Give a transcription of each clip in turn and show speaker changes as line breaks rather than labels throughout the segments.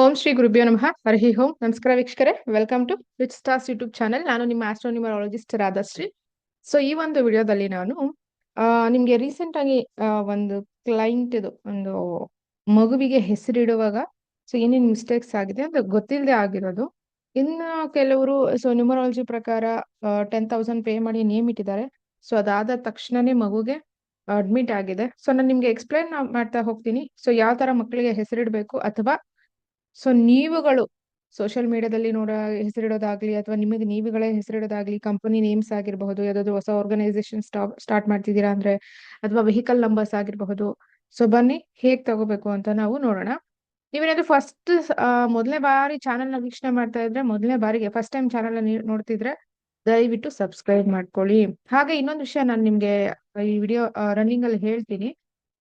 ಓಂ ಶ್ರೀ ಗುರುಭ್ಯೋ ನಮಃ. ಹರಿ ಓಂ. ನಮಸ್ಕಾರ ವೀಕ್ಷಕರೇ. Welcome to rich stars YouTube channel ನಾನು ನಿಮ್ಮ ಆಸ್ಟ್ರೋನಿಮರಾಲಜಿಸ್ಟ್ ರಾಧಾಶ್ರೀ. ಸೊ ಈ ಒಂದು ವಿಡಿಯೋದಲ್ಲಿ ನಾನು ನಿಮ್ಗೆ ರೀಸೆಂಟ್ ಆಗಿ ಒಂದು ಕ್ಲೈಂಟ್ ಇದು, ಒಂದು ಮಗುವಿಗೆ ಹೆಸರಿಡುವಾಗ ಸೊ ಏನೇನು ಮಿಸ್ಟೇಕ್ಸ್ ಆಗಿದೆ ಅಂತ ಗೊತ್ತಿಲ್ಲದೆ ಆಗಿರೋದು. ಇನ್ನು ಕೆಲವರು ಸೊ ನ್ಯೂಮರಾಲಜಿ ಪ್ರಕಾರ ಟೆನ್ ತೌಸಂಡ್ ಪೇ ಮಾಡಿ ನೇಮ್ ಇಟ್ಟಿದ್ದಾರೆ. ಸೊ ಅದಾದ ತಕ್ಷಣನೇ ಮಗುಗೆ ಅಡ್ಮಿಟ್ ಆಗಿದೆ. ಸೊ ನಾನು ನಿಮ್ಗೆ ಎಕ್ಸ್ಪ್ಲೈನ್ ಮಾಡ್ತಾ ಹೋಗ್ತೀನಿ. ಸೊ ಯಾವ ತರ ಮಕ್ಕಳಿಗೆ ಹೆಸರಿಡಬೇಕು ಅಥವಾ ಸೊ ನೀವುಗಳು ಸೋಷಿಯಲ್ ಮೀಡಿಯಾದಲ್ಲಿ ನೋಡ, ಹೆಸರಿಡೋದಾಗ್ಲಿ ಅಥವಾ ನಿಮಗೆ ನೀವುಗಳೇ ಹೆಸರಿಡೋದಾಗ್ಲಿ ಕಂಪನಿ ನೇಮ್ಸ್ ಆಗಿರಬಹುದು, ಯಾವ್ದಾದ್ರು ಹೊಸ ಆರ್ಗನೈಸೇಷನ್ ಸ್ಟಾರ್ಟ್ ಮಾಡ್ತಿದ್ದೀರಾ ಅಂದ್ರೆ ಅಥವಾ ವೆಹಿಕಲ್ ನಂಬರ್ಸ್ ಆಗಿರಬಹುದು. ಸೊ ಬನ್ನಿ, ಹೇಗ್ ತಗೋಬೇಕು ಅಂತ ನಾವು ನೋಡೋಣ. ನೀವೇನಾದ್ರು ಫಸ್ಟ್ ಮೊದಲನೇ ಬಾರಿ ಚಾನೆಲ್ನ ವೀಕ್ಷಣೆ ಮಾಡ್ತಾ ಇದ್ರೆ ಮೊದಲನೇ ಬಾರಿಗೆ ಫಸ್ಟ್ ಟೈಮ್ ಚಾನೆಲ್ ನೋಡ್ತಿದ್ರೆ ದಯವಿಟ್ಟು ಸಬ್ಸ್ಕ್ರೈಬ್ ಮಾಡ್ಕೊಳ್ಳಿ. ಹಾಗೆ ಇನ್ನೊಂದು ವಿಷಯ ನಾನು ನಿಮ್ಗೆ ಈ ವಿಡಿಯೋ ರನ್ನಿಂಗ್ ಅಲ್ಲಿ ಹೇಳ್ತೀನಿ.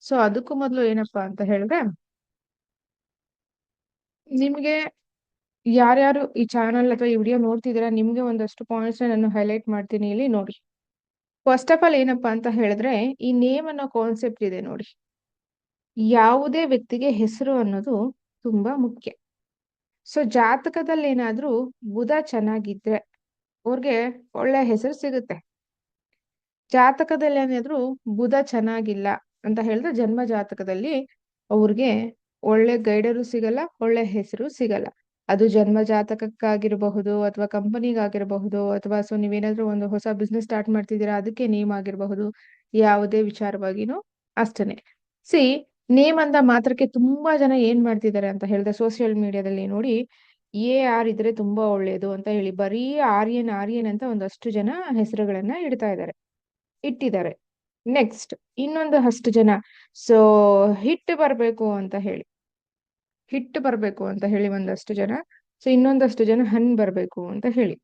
ಸೊ ಅದಕ್ಕೂ ಮೊದಲು ಏನಪ್ಪಾ ಅಂತ ಹೇಳಿದ್ರೆ ನಿಮ್ಗೆ ಯಾರ್ಯಾರು ಈ ಚಾನಲ್ ಅಥವಾ ಈ ವಿಡಿಯೋ ನೋಡ್ತಿದ್ದೀರಾ, ನಿಮ್ಗೆ ಒಂದಷ್ಟು ಪಾಯಿಂಟ್ಸ್ ನಾನು ಹೈಲೈಟ್ ಮಾಡ್ತೀನಿ ಇಲ್ಲಿ ನೋಡಿ. ಫಸ್ಟ್ ಆಫ್ ಆಲ್ ಏನಪ್ಪಾ ಅಂತ ಹೇಳಿದ್ರೆ, ಈ ನೇಮ್ ಅನ್ನೋ ಕಾನ್ಸೆಪ್ಟ್ ಇದೆ ನೋಡಿ. ಯಾವುದೇ ವ್ಯಕ್ತಿಗೆ ಹೆಸರು ಅನ್ನೋದು ತುಂಬಾ ಮುಖ್ಯ. ಸೊ ಜಾತಕದಲ್ಲಿ ಏನಾದ್ರೂ ಬುಧ ಚೆನ್ನಾಗಿದ್ರೆ ಅವ್ರಿಗೆ ಒಳ್ಳೆ ಹೆಸರು ಸಿಗುತ್ತೆ. ಜಾತಕದಲ್ಲಿ ಏನಾದ್ರೂ ಬುಧ ಚೆನ್ನಾಗಿಲ್ಲ ಅಂತ ಹೇಳಿದ್ರೆ ಜನ್ಮ ಜಾತಕದಲ್ಲಿ ಅವ್ರಿಗೆ ಒಳ್ಳೆ ಗೈಡರು ಸಿಗಲ್ಲ, ಒಳ್ಳೆ ಹೆಸರು ಸಿಗಲ್ಲ. ಅದು ಜನ್ಮ ಜಾತಕಕ್ಕಾಗಿರಬಹುದು ಅಥವಾ ಕಂಪನಿಗಾಗಿರಬಹುದು ಅಥವಾ ಸೊ ನೀವೇನಾದ್ರೂ ಒಂದು ಹೊಸ ಬಿಸ್ನೆಸ್ ಸ್ಟಾರ್ಟ್ ಮಾಡ್ತಿದ್ದೀರಾ, ಅದಕ್ಕೆ ನೇಮ್ ಆಗಿರಬಹುದು. ಯಾವುದೇ ವಿಚಾರವಾಗಿನೂ ಅಷ್ಟೇನೆ. ಸಿ ನೇಮ್ ಅಂದ ಮಾತ್ರಕ್ಕೆ ತುಂಬಾ ಜನ ಏನ್ ಮಾಡ್ತಿದ್ದಾರೆ ಅಂತ ಹೇಳಿದ್ರೆ ಸೋಷಿಯಲ್ ಮೀಡಿಯಾದಲ್ಲಿ ನೋಡಿ ಎ ಆರ್ ಇದ್ರೆ ತುಂಬಾ ಒಳ್ಳೇದು ಅಂತ ಹೇಳಿ ಬರೀ ಆರ್ಯನ್ ಆರ್ಯನ್ ಅಂತ ಒಂದಷ್ಟು ಜನ ಹೆಸರುಗಳನ್ನ ಇಡ್ತಾ ಇದ್ದಾರೆ. ಇಟ್ಟಿದ್ದಾರೆ. ನೆಕ್ಸ್ಟ್ ಇನ್ನೊಂದು ಅಷ್ಟು ಜನ. ಸೊ ಹಿಟ್ ಬರ್ಬೇಕು ಅಂತ ಹೇಳಿ. ಹಿಟ್ ಬರ್ಬೇಕು ಅಂತ ಹೇಳಿ ಒಂದಷ್ಟು ಜನ. ಸೊ ಇನ್ನೊಂದಷ್ಟು ಜನ ಹಣ್ ಬರ್ಬೇಕು ಅಂತ ಹೇಳಿ.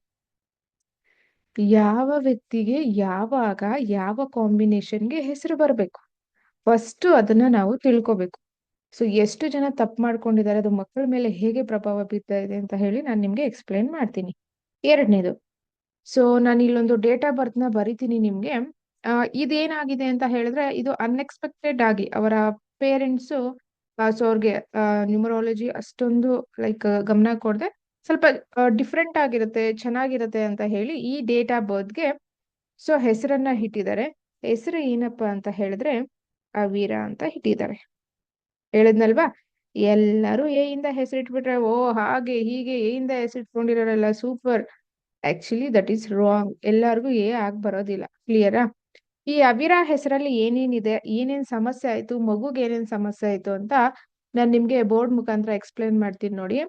ಯಾವ ವ್ಯಕ್ತಿಗೆ ಯಾವಾಗ ಯಾವ ಕಾಂಬಿನೇಷನ್ಗೆ ಹೆಸರು ಬರ್ಬೇಕು? ಫಸ್ಟ್ ಅದನ್ನ ನಾವು ತಿಳ್ಕೊಬೇಕು. ಸೊ ಎಷ್ಟು ಜನ ತಪ್ಪು ಮಾಡ್ಕೊಂಡಿದ್ದಾರೆ, ಅದು ಮಕ್ಕಳ ಮೇಲೆ ಹೇಗೆ ಪ್ರಭಾವ ಬೀರ್ತಾ ಇದೆ ಅಂತ ಹೇಳಿ ನಾನು ನಿಮ್ಗೆ ಎಕ್ಸ್ಪ್ಲೈನ್ ಮಾಡ್ತೀನಿ. ಎರಡನೇದು. ಸೊ ನಾನು ಇಲ್ಲೊಂದು ಡೇಟ್ ಆಫ್ ಬರ್ತ್ನ ಬರಿತೀನಿ ನಿಮ್ಗೆ. ಇದೇನಾಗಿದೆ ಅಂತ ಹೇಳಿದ್ರೆ, ಇದು ಅನ್ಎಕ್ಸ್ಪೆಕ್ಟೆಡ್ ಆಗಿ ಅವರ ಪೇರೆಂಟ್ಸ್ ಸೊ ಅವ್ರಿಗೆ ನ್ಯೂಮರಾಲಜಿ ಅಷ್ಟೊಂದು ಲೈಕ್ ಗಮನ ಕೊಡದೆ. ಸ್ವಲ್ಪ ಡಿಫ್ರೆಂಟ್ ಆಗಿರುತ್ತೆ, ಚೆನ್ನಾಗಿರುತ್ತೆ ಅಂತ ಹೇಳಿ ಈ ಡೇಟ್ ಆಫ್ ಬರ್ತ್ಗೆ ಸೊ ಹೆಸರನ್ನ ಇಟ್ಟಿದ್ದಾರೆ. ಹೆಸರು ಏನಪ್ಪ ಅಂತ ಹೇಳಿದ್ರೆ, ಅವೀರ ಅಂತ ಇಟ್ಟಿದ್ದಾರೆ. ಹೇಳಿದ್ನಲ್ವಾ? ಎಲ್ಲರೂ ಎ ಇಂದ ಹೆಸರಿಟ್ಬಿಟ್ರೆ ಓ, ಹಾಗೆ, ಹೀಗೆ, ಎ ಇಂದ ಹೆಸರಿಟ್ಕೊಂಡಿರೋರೆಲ್ಲ super actually that is wrong ಎಲ್ಲಾರ್ಗು ಎ ಆಗ್ ಬರೋದಿಲ್ಲ. ಕ್ಲಿಯರಾ ಈ ಅವಿರಾ ಹೆಸರಲ್ಲಿ ಏನೇನಿದೆ, ಏನೇನ್ ಸಮಸ್ಯೆ ಆಯ್ತು, ಮಗುಗೆ ಏನೇನ್ ಸಮಸ್ಯೆ ಆಯ್ತು ಅಂತ ನಾನ್ ನಿಮ್ಗೆ ಬೋರ್ಡ್ ಮುಖಾಂತರ ಎಕ್ಸ್ಪ್ಲೇನ್ ಮಾಡ್ತೀನಿ ನೋಡಿ.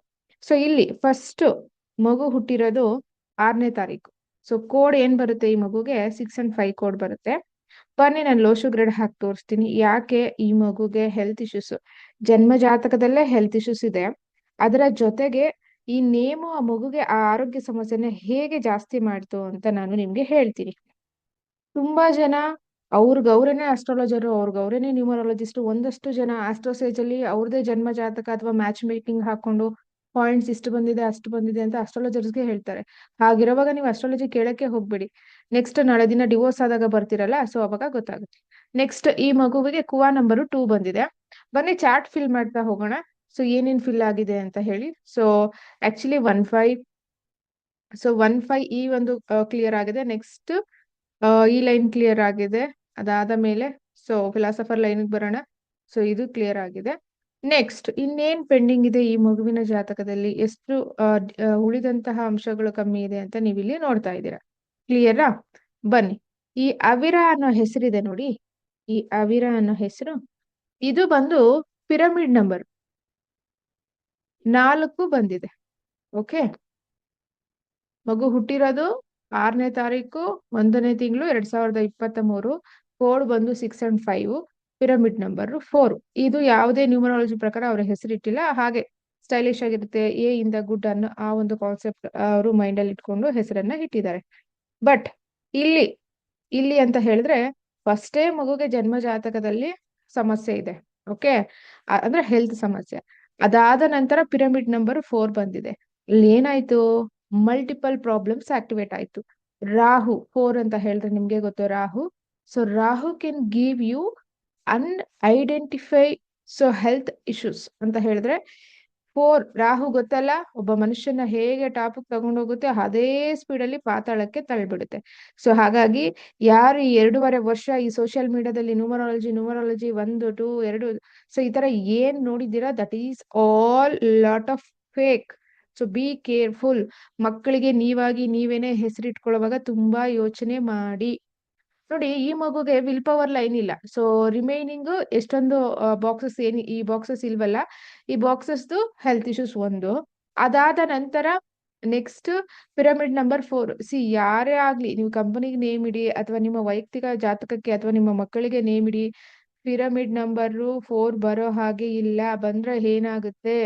ಸೊ ಇಲ್ಲಿ ಫಸ್ಟ್ ಮಗು ಹುಟ್ಟಿರೋದು ಆರನೇ ತಾರೀಕು. ಸೊ ಕೋಡ್ ಏನ್ ಬರುತ್ತೆ ಈ ಮಗುಗೆ? ಸಿಕ್ಸ್ ಅಂಡ್ ಫೈವ್ ಕೋಡ್ ಬರುತ್ತೆ. ಬನ್ನಿ, ನಾನು ಲೋಶು ಗ್ರೇಡ್ ಹಾಕಿ ತೋರಿಸ್ತೀನಿ. ಯಾಕೆ ಈ ಮಗುಗೆ ಹೆಲ್ತ್ ಇಶ್ಯೂಸ್ ಜನ್ಮ ಜಾತಕದಲ್ಲೇ ಹೆಲ್ತ್ ಇಶ್ಯೂಸ್ ಇದೆ. ಅದರ ಜೊತೆಗೆ ಈ ನೇಮು ಆ ಮಗುಗೆ ಆ ಆರೋಗ್ಯ ಸಮಸ್ಯೆನ ಹೇಗೆ ಜಾಸ್ತಿ ಮಾಡ್ತು ಅಂತ ನಾನು ನಿಮ್ಗೆ ಹೇಳ್ತೀನಿ. ತುಂಬಾ ಜನ ಅವ್ರಿಗೆ ಅವರೇನೆ ಅಸ್ಟ್ರಾಲಜರು ಅವ್ರಿಗೆ ಅವರೇನೆ ನ್ಯೂಮರಾಲಜಿಸ್ಟ್ ಒಂದಷ್ಟು ಜನ ಆಸ್ಟ್ರೋಸೇಜ್ ಅಲ್ಲಿ ಅವ್ರದೇ ಜನ್ಮ ಜಾತಕ ಅಥವಾ ಮ್ಯಾಚ್ ಮೇಕಿಂಗ್ ಹಾಕೊಂಡು ಪಾಯಿಂಟ್ಸ್ ಇಷ್ಟು ಬಂದಿದೆ, ಅಷ್ಟು ಬಂದಿದೆ ಅಂತ ಅಸ್ಟ್ರಾಲಜರ್ಸ್ಗೆ ಹೇಳ್ತಾರೆ. ಹಾಗಿರುವಾಗ ನೀವು ಅಸ್ಟ್ರಾಲಜಿ ಕೇಳಕ್ಕೆ ಹೋಗ್ಬೇಡಿ. ನೆಕ್ಸ್ಟ್ ನಾಳೆ ದಿನ ಡಿವೋರ್ಸ್ ಆದಾಗ ಬರ್ತಿರಲ್ಲ ಸೊ ಅವಾಗ ಗೊತ್ತಾಗುತ್ತೆ. ನೆಕ್ಸ್ಟ್ ಈ ಮಗುವಿಗೆ ಕುವಾ ನಂಬರ್ ಟೂ ಬಂದಿದೆ. ಬನ್ನಿ ಚಾರ್ಟ್ ಫಿಲ್ ಮಾಡ್ತಾ ಹೋಗೋಣ. ಸೊ ಏನೇನ್ ಫಿಲ್ ಆಗಿದೆ ಅಂತ ಹೇಳಿ. So actually one five so one five ಈ ಒಂದು ಕ್ಲಿಯರ್ ಆಗಿದೆ. ನೆಕ್ಸ್ಟ್ ಈ ಲೈನ್ ಕ್ಲಿಯರ್ ಆಗಿದೆ. ಅದಾದ ಮೇಲೆ ಸೊ ಫಿಲಾಸಫರ್ ಲೈನ್ ಬರೋಣ. ಸೊ ಇದು ಕ್ಲಿಯರ್ ಆಗಿದೆ. ನೆಕ್ಸ್ಟ್ ಇನ್ನೇನ್ ಪೆಂಡಿಂಗ್ ಇದೆ ಈ ಮಗುವಿನ ಜಾತಕದಲ್ಲಿ? ಎಷ್ಟು ಉಳಿದಂತಹ ಅಂಶಗಳು ಕಮ್ಮಿ ಇದೆ ಅಂತ ನೀವು ಇಲ್ಲಿ ನೋಡ್ತಾ ಇದ್ದೀರಾ. ಕ್ಲಿಯರಾ ಬನ್ನಿ. ಈ ಅವಿರ ಅನ್ನೋ ಹೆಸರಿದೆ ನೋಡಿ. ಈ ಅವಿರ ಅನ್ನೋ ಹೆಸರು. ಇದು ಬಂದು ಪಿರಮಿಡ್ ನಂಬರ್ ನಾಲ್ಕು ಬಂದಿದೆ. ಓಕೆ ಮಗು ಹುಟ್ಟಿರೋದು ಆರನೇ ತಾರೀಕು, ಒಂದನೇ ತಿಂಗಳು, ಎರಡ್ ಸಾವಿರದ ಇಪ್ಪತ್ತ ಮೂರು ಕೋಡ್ ಬಂದು six and five, pyramid number four. ಇದು ಯಾವುದೇ ನ್ಯೂಮರಾಲಜಿ ಪ್ರಕಾರ ಅವರ ಹೆಸರಿಟ್ಟಿಲ್ಲ, ಹಾಗೆ ಸ್ಟೈಲಿಶ್ ಆಗಿರುತ್ತೆ, ಎ ಇಂದ ಗುಡ್ ಅನ್ನೋ ಆ ಒಂದು ಕಾನ್ಸೆಪ್ಟ್ ಅವರು ಮೈಂಡ್ ಅಲ್ಲಿ ಇಟ್ಕೊಂಡು ಹೆಸರನ್ನ ಇಟ್ಟಿದ್ದಾರೆ. ಬಟ್ ಇಲ್ಲಿ ಇಲ್ಲಿ ಅಂತ ಹೇಳಿದ್ರೆ ಫಸ್ಟೇ ಮಗುಗೆ ಜನ್ಮ ಜಾತಕದಲ್ಲಿ ಸಮಸ್ಯೆ ಇದೆ, ಓಕೆ? ಅಂದ್ರೆ ಹೆಲ್ತ್ ಸಮಸ್ಯೆ. ಅದಾದ ನಂತರ ಪಿರಮಿಡ್ ನಂಬರ್ ಫೋರ್ ಬಂದಿದೆ. ಇಲ್ಲಿ ಏನಾಯ್ತು? ಮಲ್ಟಿಪಲ್ ಪ್ರಾಬ್ಲಮ್ಸ್ ಆಕ್ಟಿವೇಟ್ ಆಯ್ತು. ರಾಹು ಫೋರ್ ಅಂತ ಹೇಳಿದ್ರೆ ನಿಮ್ಗೆ ಗೊತ್ತು Rahu? So Rahu can give you unidentify so health issues ಅಂತ ಹೇಳಿದ್ರೆ ಫೋರ್ ರಾಹು ಗೊತ್ತಲ್ಲ? ಒಬ್ಬ ಮನುಷ್ಯನ ಹೇಗೆ ಟಾಪಿಕ್ ತಗೊಂಡೋಗುತ್ತೆ ಅದೇ ಸ್ಪೀಡಲ್ಲಿ ಪಾತಾಳಕ್ಕೆ ತಳ್ಳಿಬಿಡುತ್ತೆ. ಸೊ ಹಾಗಾಗಿ ಯಾರು ಈ ಎರಡೂವರೆ ವರ್ಷ ಈ ಸೋಷಿಯಲ್ ಮೀಡಿಯಾದಲ್ಲಿ ನ್ಯೂಮರಾಲಜಿ ನ್ಯೂಮರಾಲಜಿ ಒಂದು ಟೂ ಎರಡು ಸೊ ಈ ತರ ಏನ್ ನೋಡಿದ್ದೀರಾ that is all lot of fake so be careful ಮಕ್ಕಳಿಗೆ ನೀವಾಗಿ ನೀವೇನೆ ಹೆಸರಿಟ್ಕೊಳ್ಳುವಾಗ ತುಂಬಾ ಯೋಚನೆ ಮಾಡಿ. ನೋಡಿ, ಈ ಮಗುಗೆ ವಿಲ್ ಪವರ್ ಲೈನ್ ಇಲ್ಲ. ಸೊ ರಿಮೈನಿಂಗ್ ಎಷ್ಟೊಂದು ಬಾಕ್ಸಸ್ ಏನ್, ಈ ಬಾಕ್ಸಸ್ ಇಲ್ವಲ್ಲ, ಈ ಬಾಕ್ಸಸ್ದು ಹೆಲ್ತ್ ಇಶ್ಯೂಸ್ ಒಂದು. ಅದಾದ ನಂತರ next pyramid number four see ಯಾರೇ ಆಗ್ಲಿ, ನೀವು ಕಂಪನಿಗೆ ನೇಮ್ ಇಡಿ, ಅಥವಾ ನಿಮ್ಮ ವೈಯಕ್ತಿಕ ಜಾತಕಕ್ಕೆ, ಅಥವಾ ನಿಮ್ಮ ಮಕ್ಕಳಿಗೆ ನೇಮ್ ಇಡಿ ಪಿರಮಿಡ್ ನಂಬರ್ ಫೋರ್ ಬರೋ ಹಾಗೆ ಇಲ್ಲ, ಬಂದ್ರೆ ಏನಾಗುತ್ತೆ?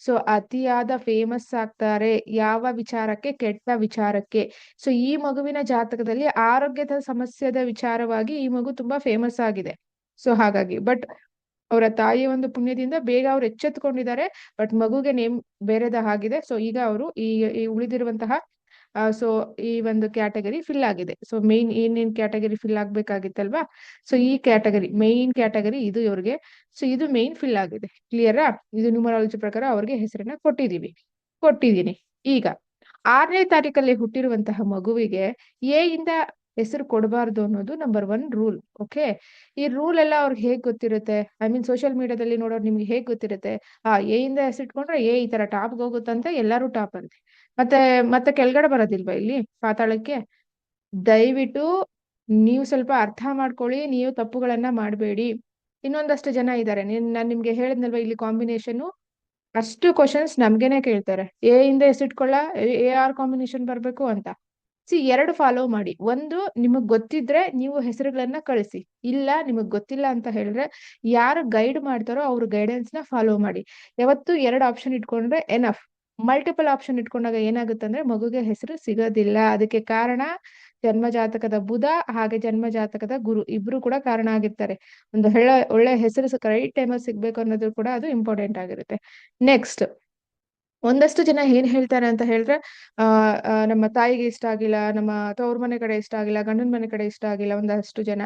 ಸೊ, ಅತಿಯಾದ ಫೇಮಸ್ ಆಗ್ತಾರೆ ಯಾವ ವಿಚಾರಕ್ಕೆ? ಕೆಟ್ಟ ವಿಚಾರಕ್ಕೆ. ಸೊ, ಈ ಮಗುವಿನ ಜಾತಕದಲ್ಲಿ ಆರೋಗ್ಯದ ಸಮಸ್ಯೆದ ವಿಚಾರವಾಗಿ ಈ ಮಗು ತುಂಬಾ ಫೇಮಸ್ ಆಗಿದೆ. ಸೊ, ಹಾಗಾಗಿ, ಬಟ್ ಅವರ ತಾಯಿಯ ಒಂದು ಪುಣ್ಯದಿಂದ ಬೇಗ ಅವ್ರು ಎಚ್ಚೆತ್ಕೊಂಡಿದ್ದಾರೆ, ಬಟ್ ಮಗುಗೆ ನೇಮ್ ಬೇರೆದ ಆಗಿದೆ ಸೊ, ಈಗ ಅವರು ಈ ಈ ಉಳಿದಿರುವಂತಹ ಸೊ ಈ ಒಂದು ಕ್ಯಾಟಗರಿ ಫಿಲ್ ಆಗಿದೆ. ಸೊ ಮೇನ್ ಏನೇನ್ ಕ್ಯಾಟಗರಿ ಫಿಲ್ ಆಗ್ಬೇಕಾಗಿತ್ತಲ್ವಾ? ಸೊ ಈ ಕ್ಯಾಟಗರಿ ಮೇನ್ ಕ್ಯಾಟಗರಿ ಇದು ಇವ್ರಿಗೆ. ಸೊ ಇದು ಮೇನ್ ಫಿಲ್ ಆಗಿದೆ. ಕ್ಲಿಯರಾ ಇದು ನ್ಯೂಮರಾಲಜಿ ಪ್ರಕಾರ ಅವ್ರಿಗೆ ಹೆಸರನ್ನ ಕೊಟ್ಟಿದೀವಿ. ಕೊಟ್ಟಿದ್ದೀನಿ ಈಗ ಆರನೇ ತಾರೀಕಲ್ಲಿ ಹುಟ್ಟಿರುವಂತಹ ಮಗುವಿಗೆ ಎ ಇಂದ ಹೆಸರು ಕೊಡಬಾರ್ದು ಅನ್ನೋದು ನಂಬರ್ ಒನ್ ರೂಲ್ ಓಕೆ ಈ ರೂಲ್ ಎಲ್ಲ ಅವ್ರಿಗೆ ಹೇಗ್ ಗೊತ್ತಿರುತ್ತೆ? ಐ ಮೀನ್ ಸೋಷಿಯಲ್ ಮೀಡಿಯಾದಲ್ಲಿ ನೋಡೋರು ನಿಮ್ಗೆ ಹೇಗ್ ಗೊತ್ತಿರುತ್ತೆ? ಆ ಎ ಇಂದ ಹೆಸರಿಟ್ಕೊಂಡ್ರೆ ಎ ಈ ತರ ಟಾಪ್ ಹೋಗುತ್ತಂತೆ ಎಲ್ಲರೂ ಟಾಪ್ ಅಂತೆ ಮತ್ತೆ ಮತ್ತೆ ಕೆಳಗಡೆ ಬರೋದಿಲ್ವಾ ಇಲ್ಲಿ ಪಾತಾಳಕ್ಕೆ? ದಯವಿಟ್ಟು ನೀವು ಸ್ವಲ್ಪ ಅರ್ಥ ಮಾಡ್ಕೊಳ್ಳಿ, ನೀವು ತಪ್ಪುಗಳನ್ನ ಮಾಡಬೇಡಿ. ಇನ್ನೊಂದಷ್ಟು ಜನ ಇದ್ದಾರೆ. ನಾನು ನಿಮ್ಗೆ ಹೇಳಿದ್ನಲ್ವಾ ಇಲ್ಲಿ ಕಾಂಬಿನೇಷನ್ ಅಷ್ಟು ಕ್ವಶನ್ಸ್ ನಮ್ಗೆನೆ ಕೇಳ್ತಾರೆ. ಎ ಇಂದ ಹೆಸರಿಟ್ಕೊಳ್ಳ ಎ, ಆರ್ ಕಾಂಬಿನೇಷನ್ ಬರ್ಬೇಕು ಅಂತ. ಸಿ, ಎರಡು ಫಾಲೋ ಮಾಡಿ. ಒಂದು, ನಿಮಗ್ ಗೊತ್ತಿದ್ರೆ ನೀವು ಹೆಸರುಗಳನ್ನ ಕಳಿಸಿ. ಇಲ್ಲ, ನಿಮಗ್ ಗೊತ್ತಿಲ್ಲ ಅಂತ ಹೇಳಿದ್ರೆ ಯಾರು ಗೈಡ್ ಮಾಡ್ತಾರೋ ಅವ್ರ ಗೈಡೆನ್ಸ್ನ ಫಾಲೋ ಮಾಡಿ. ಯಾವತ್ತು ಎರಡು ಆಪ್ಷನ್ ಇಟ್ಕೊಂಡ್ರೆ ಎನಫ್ ಮಲ್ಟಿಪಲ್ ಆಪ್ಷನ್ ಇಟ್ಕೊಂಡಾಗ ಏನಾಗುತ್ತೆ ಅಂದ್ರೆ ಮಗುಗೆ ಹೆಸರು ಸಿಗೋದಿಲ್ಲ. ಅದಕ್ಕೆ ಕಾರಣ ಜನ್ಮ ಜಾತಕದ ಬುಧ, ಹಾಗೆ ಜನ್ಮ ಜಾತಕದ ಗುರು ಇಬ್ರು ಕೂಡ ಕಾರಣ ಆಗಿರ್ತಾರೆ. ಒಂದು ಒಳ್ಳೆ ಒಳ್ಳೆ ಹೆಸರು ರೈಟ್ ಟೈಮಲ್ಲಿ ಸಿಗ್ಬೇಕು ಅನ್ನೋದು ಕೂಡ ಅದು ಇಂಪಾರ್ಟೆಂಟ್ ಆಗಿರುತ್ತೆ. ನೆಕ್ಸ್ಟ್ ಒಂದಷ್ಟು ಜನ ಏನ್ ಹೇಳ್ತಾರೆ ಅಂತ ಹೇಳಿದ್ರೆ ಆ, ನಮ್ಮ ತಾಯಿಗೆ ಇಷ್ಟ ಆಗಿಲ್ಲ, ನಮ್ಮ ತವ್ರ ಮನೆ ಕಡೆ ಇಷ್ಟ ಆಗಿಲ್ಲ, ಗಂಡನ ಮನೆ ಕಡೆ ಇಷ್ಟ ಆಗಿಲ್ಲ, ಒಂದಷ್ಟು ಜನ.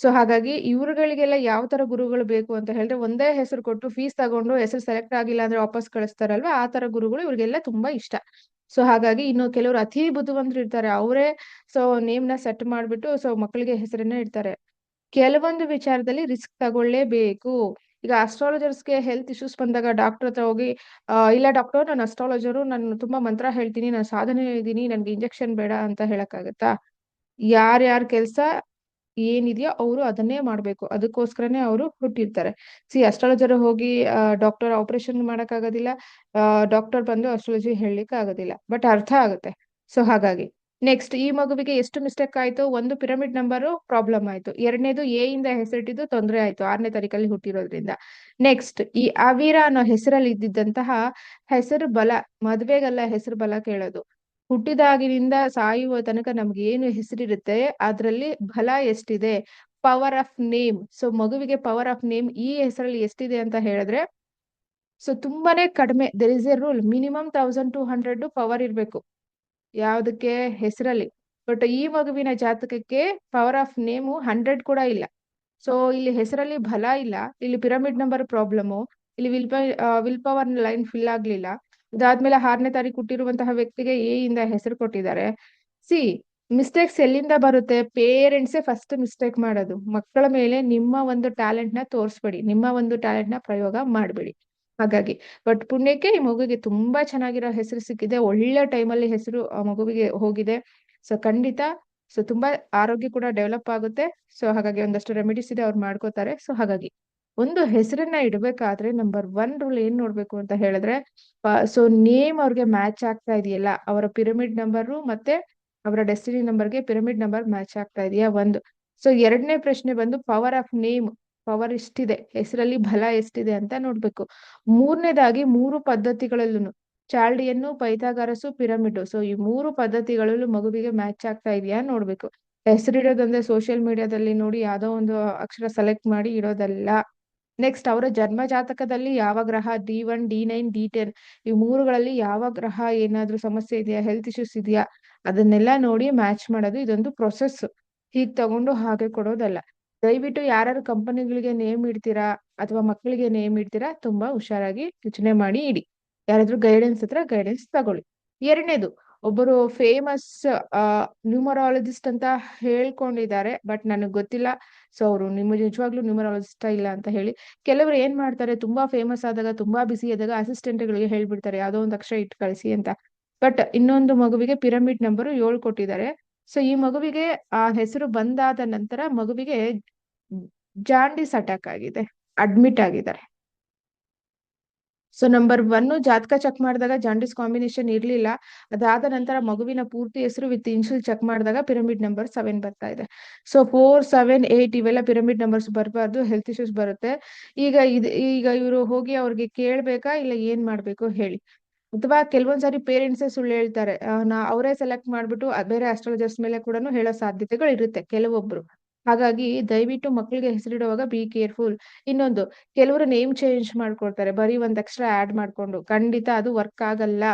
ಸೊ ಹಾಗಾಗಿ ಇವ್ರುಗಳಿಗೆಲ್ಲ ಯಾವ ತರ ಗುರುಗಳು ಬೇಕು ಅಂತ ಹೇಳಿದ್ರೆ ಒಂದೇ ಹೆಸರು ಕೊಟ್ಟು ಫೀಸ್ ತಗೊಂಡು ಹೆಸರು ಸೆಲೆಕ್ಟ್ ಆಗಿಲ್ಲ ಅಂದ್ರೆ ವಾಪಸ್ ಕಳಿಸ್ತಾರಲ್ವಾ? ಆ ತರ ಗುರುಗಳು ಇವ್ರಿಗೆಲ್ಲ ತುಂಬಾ ಇಷ್ಟ. ಸೊ ಹಾಗಾಗಿ ಇನ್ನು ಕೆಲವರು ಅತಿ ಬುದ್ಧಿವಂತರು ಇರ್ತಾರೆ. ಅವರೇ ಸೊ ನೇಮ್ನ ಸೆಟ್ ಮಾಡ್ಬಿಟ್ಟು ಸೊ ಮಕ್ಕಳಿಗೆ ಹೆಸರನ್ನ ಇಡ್ತಾರೆ. ಕೆಲವೊಂದು ವಿಚಾರದಲ್ಲಿ ರಿಸ್ಕ್ ತಗೊಳ್ಳೇಬೇಕು. ಈಗ ಅಸ್ಟ್ರಾಲಜರ್ಸ್ಗೆ ಹೆಲ್ತ್ ಇಶ್ಯೂಸ್ ಬಂದಾಗ ಡಾಕ್ಟರ್ ಹತ್ರ ಹೋಗಿ ಇಲ್ಲ ಡಾಕ್ಟರ್ ನಾನು ಅಸ್ಟ್ರಾಲಜರು ನಾನು ತುಂಬಾ ಮಂತ್ರ ಹೇಳ್ತೀನಿ, ನಾನು ಸಾಧನೆ ಇದ್ದೀನಿ, ನನ್ಗೆ ಇಂಜೆಕ್ಷನ್ ಬೇಡ ಅಂತ ಹೇಳಕ್ಕಾಗತ್ತಾ? ಯಾರ್ಯಾರ ಕೆಲ್ಸ ಏನಿದೆಯೋ ಅವರು ಅದನ್ನೇ ಮಾಡ್ಬೇಕು. ಅದಕ್ಕೋಸ್ಕರನೇ ಅವರು ಹುಟ್ಟಿರ್ತಾರೆ. ಸಿ ಅಸ್ಟ್ರಾಲಜರ್ ಹೋಗಿ ಡಾಕ್ಟರ್ ಆಪರೇಷನ್ ಮಾಡಕ್ ಆಗೋದಿಲ್ಲ ಡಾಕ್ಟರ್ ಬಂದು ಅಸ್ಟ್ರಾಲಜಿ ಹೇಳಲಿಕ್ಕೆ ಆಗೋದಿಲ್ಲ ಬಟ್ ಅರ್ಥ ಆಗುತ್ತೆ. ಸೊ ಹಾಗಾಗಿ. ನೆಕ್ಸ್ಟ್ ಈ ಮಗುವಿಗೆ ಎಷ್ಟು ಮಿಸ್ಟೇಕ್ ಆಯ್ತು? ಒಂದು ಪಿರಮಿಡ್ ನಂಬರ್ ಪ್ರಾಬ್ಲಮ್ ಆಯ್ತು. ಎರಡನೇದು ಎ ಇಂದ ಹೆಸರಿಟ್ಟಿದ್ದು ತೊಂದರೆ ಆಯ್ತು. ಆರನೇ ತಾರೀಕಲ್ಲಿ ಹುಟ್ಟಿರೋದ್ರಿಂದ. ನೆಕ್ಸ್ಟ್ ಈ ಅವೀರ ಅನ್ನೋ ಹೆಸರಲ್ಲಿ ಇದ್ದಿದ್ದಂತಹ ಹೆಸರು ಬಲ ಮದ್ವೆಗಲ್ಲ ಹೆಸರು ಬಲ ಕೇಳೋದು. ಹುಟ್ಟಿದಾಗಿನಿಂದ ಸಾಯುವ ತನಕ ನಮ್ಗೆ ಏನು ಹೆಸರಿರುತ್ತೆ? ಅದ್ರಲ್ಲಿ ಬಲ ಎಷ್ಟಿದೆ? Power of name. ಸೊ, ಮಗುವಿಗೆ ಪವರ್ ಆಫ್ ನೇಮ್ ಈ ಹೆಸರಲ್ಲಿ ಎಷ್ಟಿದೆ ಅಂತ ಹೇಳಿದ್ರೆ, ಸೊ, ತುಂಬಾನೇ ಕಡಿಮೆ. There is a rule minimum thousand two hundred power ಇರಬೇಕು. ಯಾವ್ದಕ್ಕೆ? ಹೆಸರಲ್ಲಿ. ಬಟ್ ಈ ಮಗುವಿನ ಜಾತಕಕ್ಕೆ ಪವರ್ ಆಫ್ ನೇಮು ಹಂಡ್ರೆಡ್ ಕೂಡ ಇಲ್ಲ. ಸೊ, ಇಲ್ಲಿ ಹೆಸರಲ್ಲಿ ಬಲ ಇಲ್ಲ. ಇಲ್ಲಿ ಪಿರಮಿಡ್ ನಂಬರ್ ಪ್ರಾಬ್ಲಮ್. ಇಲ್ಲಿ will will power line fill ಆಗ್ಲಿಲ್ಲ. ಅದಾದ್ಮೇಲೆ ಆರನೇ ತಾರೀಕು ಹುಟ್ಟಿರುವಂತಹ ವ್ಯಕ್ತಿಗೆ ಎ ಇಂದ ಹೆಸರು ಕೊಟ್ಟಿದ್ದಾರೆ. ಸಿ ಮಿಸ್ಟೇಕ್ಸ್ ಎಲ್ಲಿಂದ ಬರುತ್ತೆ? ಪೇರೆಂಟ್ಸೇ ಫಸ್ಟ್ ಮಿಸ್ಟೇಕ್ ಮಾಡೋದು. ಮಕ್ಕಳ ಮೇಲೆ ನಿಮ್ಮ ಒಂದು ಟ್ಯಾಲೆಂಟ್ನ ತೋರಿಸ್ಬೇಡಿ. ನಿಮ್ಮ ಒಂದು ಟ್ಯಾಲೆಂಟ್ನ ಪ್ರಯೋಗ ಮಾಡಬೇಡಿ. ಹಾಗಾಗಿ ಬಟ್ ಪುಣ್ಯಕ್ಕೆ ಈ ಮಗುವಿಗೆ ತುಂಬಾ ಚೆನ್ನಾಗಿರೋ ಹೆಸರು ಸಿಕ್ಕಿದೆ. ಒಳ್ಳೆ ಟೈಮಲ್ಲಿ ಹೆಸರು ಆ ಮಗುವಿಗೆ ಹೋಗಿದೆ. ಸೊ ಖಂಡಿತ ಸೊ ತುಂಬಾ ಆರೋಗ್ಯ ಕೂಡ ಡೆವಲಪ್ ಆಗುತ್ತೆ. ಸೊ ಹಾಗಾಗಿ ಒಂದಷ್ಟು ರೆಮಿಡೀಸ್ ಇದೆ ಅವ್ರು ಮಾಡ್ಕೋತಾರೆ. ಸೊ ಹಾಗಾಗಿ. ಒಂದು ಹೆಸರನ್ನ ಇಡಬೇಕಾದ್ರೆ ನಂಬರ್ ಒನ್ ರೂಲ್ ಏನ್ ನೋಡ್ಬೇಕು ಅಂತ ಹೇಳಿದ್ರೆ ಸೊ ನೇಮ್ ಅವ್ರಿಗೆ ಮ್ಯಾಚ್ ಆಗ್ತಾ ಇದೆಯಲ್ಲ, ಅವರ ಪಿರಮಿಡ್ ನಂಬರು ಮತ್ತೆ ಅವರ ಡೆಸ್ಟಿನಿ ನಂಬರ್ಗೆ ಪಿರಮಿಡ್ ನಂಬರ್ ಮ್ಯಾಚ್ ಆಗ್ತಾ ಇದೆಯಾ? ಒಂದು. ಸೊ ಎರಡನೇ ಪ್ರಶ್ನೆ ಬಂದು ಪವರ್ ಆಫ್ ನೇಮ್ ಪವರ್ ಎಷ್ಟಿದೆ? ಹೆಸರಲ್ಲಿ ಬಲ ಎಷ್ಟಿದೆ ಅಂತ ನೋಡ್ಬೇಕು. ಮೂರನೇದಾಗಿ ಮೂರು ಪದ್ಧತಿಗಳಲ್ಲೂ ಚಾಲ್ಡಿಯನ್ನು, ಪೈಥಾಗರಸು ಪಿರಮಿಡ್ ಸೊ ಈ ಮೂರು ಪದ್ಧತಿಗಳಲ್ಲೂ ಮಗುವಿಗೆ ಮ್ಯಾಚ್ ಆಗ್ತಾ ಇದೆಯಾ ನೋಡ್ಬೇಕು. ಹೆಸರಿಡೋದಂದ್ರೆ ಸೋಷಿಯಲ್ ಮೀಡಿಯಾದಲ್ಲಿ ನೋಡಿ ಯಾವ್ದೋ ಒಂದು ಅಕ್ಷರ ಸೆಲೆಕ್ಟ್ ಮಾಡಿ ಇಡೋದಲ್ಲ. ನೆಕ್ಸ್ಟ್ ಅವರ ಜನ್ಮ ಜಾತಕದಲ್ಲಿ ಯಾವ ಗ್ರಹ? D one D nine D ten ಈ ಮೂರುಗಳಲ್ಲಿ ಯಾವ ಗ್ರಹ ಏನಾದ್ರೂ ಸಮಸ್ಯೆ ಇದೆಯಾ? ಹೆಲ್ತ್ ಇಶ್ಯೂಸ್ ಇದೆಯಾ? ಅದನ್ನೆಲ್ಲ ನೋಡಿ ಮ್ಯಾಚ್ ಮಾಡೋದು ಇದೊಂದು ಪ್ರೊಸೆಸ್ ಹೀಗ್ ತಗೊಂಡು ಹಾಗೆ ಕೊಡೋದಲ್ಲ. ದಯವಿಟ್ಟು ಯಾರು ಕಂಪನಿಗಳಿಗೆ ನೇಮ್ ಇಡ್ತೀರಾ ಅಥವಾ ಮಕ್ಕಳಿಗೆ ನೇಮ್ ಇಡ್ತೀರಾ, ತುಂಬಾ ಹುಷಾರಾಗಿ ಯೋಚನೆ ಮಾಡಿ ಇಡಿ. ಯಾರಾದ್ರೂ ಗೈಡೆನ್ಸ್ ಹತ್ರ ಗೈಡೆನ್ಸ್ ತಗೊಳ್ಳಿ. ಎರಡನೇದು ಒಬ್ಬರು ಫೇಮಸ್ ನ್ಯೂಮರಾಲಜಿಸ್ಟ್ ಅಂತ ಹೇಳ್ಕೊಂಡಿದ್ದಾರೆ ಬಟ್ ನನಗೆ ಗೊತ್ತಿಲ್ಲ. ಸೊ ಅವರು ನಿಮ್ಮ ನಿಜವಾಗ್ಲೂ ನ್ಯೂಮರಾಲಜಿಸ್ಟ್ ಇಲ್ಲ ಅಂತ ಹೇಳಿ. ಕೆಲವರು ಏನ್ ಮಾಡ್ತಾರೆ, ತುಂಬಾ ಫೇಮಸ್ ಆದಾಗ, ತುಂಬಾ ಬಿಸಿ ಆದಾಗ ಅಸಿಸ್ಟೆಂಟ್ ಗಳಿಗೆ ಹೇಳ್ಬಿಡ್ತಾರೆ, ಯಾವುದೋ ಒಂದು ಅಕ್ಷರ ಇಟ್ಟು ಕಳಿಸಿ ಅಂತ. ಬಟ್ ಇನ್ನೊಂದು ಮಗುವಿಗೆ ಪಿರಮಿಡ್ ನಂಬರ್ ಏಳು ಕೊಟ್ಟಿದ್ದಾರೆ. ಸೊ ಈ ಮಗುವಿಗೆ, ಆ ಹೆಸರು ಬಂದಾದ ನಂತರ ಮಗುವಿಗೆ, ಜಾಂಡಿಸ್ ಅಟ್ಯಾಕ್ ಆಗಿದೆ ಅಡ್ಮಿಟ್ ಆಗಿದ್ದಾರೆ. ಸೊ ನಂಬರ್ ಒನ್ ಜಾತಕ ಚೆಕ್ ಮಾಡಿದಾಗ ಜಾಂಡಿಸ್ ಕಾಂಬಿನೇಷನ್ ಇರ್ಲಿಲ್ಲ. ಅದಾದ ನಂತರ ಮಗುವಿನ ಪೂರ್ತಿ ಹೆಸರು ವಿತ್ ಇನ್ಶಿಯಲ್ ಚೆಕ್ ಮಾಡಿದಾಗ ಪಿರಮಿಡ್ ನಂಬರ್ ಸೆವೆನ್ ಬರ್ತಾ ಇದೆ. ಸೊ ಫೋರ್ ಸೆವೆನ್ ಏಟ್ ಇವೆಲ್ಲ ಪಿರಮಿಡ್ ನಂಬರ್ಸ್ ಬರಬಾರ್ದು ಹೆಲ್ತ್ ಇಶ್ಯೂಸ್ ಬರುತ್ತೆ. ಈಗ ಇದು, ಈಗ ಇವರು ಹೋಗಿ ಅವ್ರಿಗೆ ಕೇಳ್ಬೇಕಾ ಇಲ್ಲ ಏನ್ ಮಾಡ್ಬೇಕು ಹೇಳಿ. ಅಥವಾ ಕೆಲವೊಂದ್ಸಾರಿ ಪೇರೆಂಟ್ಸೇ ಸುಳ್ಳು ಹೇಳ್ತಾರೆ. ನಾ, ಅವರೇ ಸೆಲೆಕ್ಟ್ ಮಾಡ್ಬಿಟ್ಟು ಬೇರೆ ಆಸ್ಟ್ರಾಲಜರ್ಸ್ ಮೇಲೆ ಕೂಡ ಹೇಳೋ ಸಾಧ್ಯತೆಗಳು ಇರುತ್ತೆ ಕೆಲವೊಬ್ರು. ಹಾಗಾಗಿ ದಯವಿಟ್ಟು ಮಕ್ಕಳಿಗೆ ಹೆಸರಿಡುವಾಗ ಬಿ ಕೇರ್ಫುಲ್ ಇನ್ನೊಂದು, ಕೆಲವರು ನೇಮ್ ಚೇಂಜ್ ಮಾಡ್ಕೊಳ್ತಾರೆ ಬರೀ ಒಂದ್ ಅಕ್ಷರ ಆಡ್ ಮಾಡ್ಕೊಂಡು. ಖಂಡಿತ ಅದು ವರ್ಕ್ ಆಗಲ್ಲ.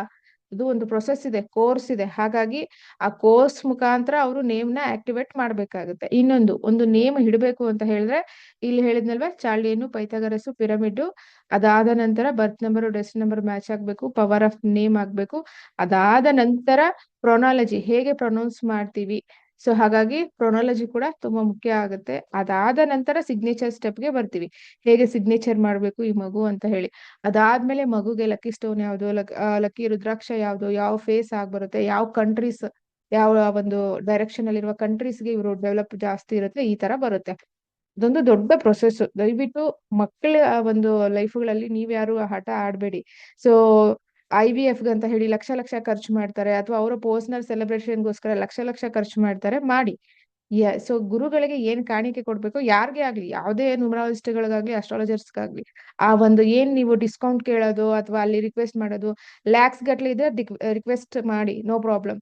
ಇದು ಒಂದು ಪ್ರೊಸೆಸ್ ಇದೆ ಕೋರ್ಸ್ ಇದೆ. ಹಾಗಾಗಿ ಆ ಕೋರ್ಸ್ ಮುಖಾಂತರ ಅವರು ನೇಮ್ನ ಆಕ್ಟಿವೇಟ್ ಮಾಡ್ಬೇಕಾಗುತ್ತೆ. ಇನ್ನೊಂದು, ಒಂದು ನೇಮ್ ಹಿಡಬೇಕು ಅಂತ ಹೇಳಿದ್ರೆ, ಇಲ್ಲಿ ಹೇಳಿದ್ನಲ್ವಾ, ಚಾಳಿಯನ್ನು ಪೈಥಾಗರಸು ಪಿರಮಿಡ್. ಅದಾದ ನಂತರ ಬರ್ತ್ ನಂಬರ್ ಡೆಸ್ ನಂಬರ್ ಮ್ಯಾಚ್ ಆಗ್ಬೇಕು ಪವರ್ ಆಫ್ ನೇಮ್ ಆಗ್ಬೇಕು. ಅದಾದ ನಂತರ ಪ್ರೊನಾಲಜಿ ಹೇಗೆ ಪ್ರೊನೌನ್ಸ್ ಮಾಡ್ತೀವಿ? ಸೊ ಹಾಗಾಗಿ ಕ್ರೊನಾಲಜಿ ಕೂಡ ತುಂಬಾ ಮುಖ್ಯ ಆಗುತ್ತೆ. ಅದಾದ ನಂತರ ಸಿಗ್ನೇಚರ್ ಸ್ಟೆಪ್ಗೆ ಬರ್ತೀವಿ. ಹೇಗೆ ಸಿಗ್ನೇಚರ್ ಮಾಡ್ಬೇಕು ಈ ಮಗು ಅಂತ ಹೇಳಿ. ಅದಾದ್ಮೇಲೆ ಮಗುಗೆ ಲಕ್ಕಿ ಸ್ಟೋನ್ ಯಾವ್ದು ಲಕ್ಕಿ ರುದ್ರಾಕ್ಷ ಯಾವ್ದು, ಯಾವ ಫೇಸ್ ಆಗ್ಬರುತ್ತೆ ಯಾವ ಕಂಟ್ರೀಸ್ ಯಾವ ಒಂದು ಡೈರೆಕ್ಷನ್ ಅಲ್ಲಿರುವ ಕಂಟ್ರೀಸ್ಗೆ ಇವರು ಡೆವಲಪ್ ಜಾಸ್ತಿ ಇರುತ್ತೆ, ಈ ತರ ಬರುತ್ತೆ. ಅದೊಂದು ದೊಡ್ಡ ಪ್ರೊಸೆಸ್ ದಯವಿಟ್ಟು ಮಕ್ಕಳ ಒಂದು ಲೈಫ್ಗಳಲ್ಲಿ ನೀವ್ಯಾರು ಆಟ ಆಡ್ಬೇಡಿ. ಸೊ ಐ ವಿ ಎಫ್ ಅಂತ ಹೇಳಿ ಲಕ್ಷ ಲಕ್ಷ ಖರ್ಚು ಮಾಡ್ತಾರೆ ಅಥವಾ ಅವರ ಪರ್ಸನಲ್ ಸೆಲೆಬ್ರೇಷನ್ಗೋಸ್ಕರ ಲಕ್ಷ ಲಕ್ಷ ಖರ್ಚು ಮಾಡ್ತಾರೆ, ಮಾಡಿ. ಸೊ ಗುರುಗಳಿಗೆ ಏನ್ ಕಾಣಿಕೆ ಕೊಡ್ಬೇಕು ಯಾರಿಗೆ ಆಗ್ಲಿ, ಯಾವುದೇ ನ್ಯೂಮರಾಲಜಿಸ್ಟ್ಗಳಿಗಾಗ್ಲಿ ಅಸ್ಟ್ರಾಲಜರ್ಸ್ಗಾಗ್ಲಿ ಆ ಒಂದು ಏನ್ ನೀವು ಡಿಸ್ಕೌಂಟ್ ಕೇಳೋದು ಅಥವಾ ಅಲ್ಲಿ ರಿಕ್ವೆಸ್ಟ್ ಮಾಡೋದು ಲ್ಯಾಕ್ಸ್ ಗಟ್ಲೆ ಇದೆ ರಿಕ್ವೆಸ್ಟ್ ಮಾಡಿ ನೋ ಪ್ರಾಬ್ಲಮ್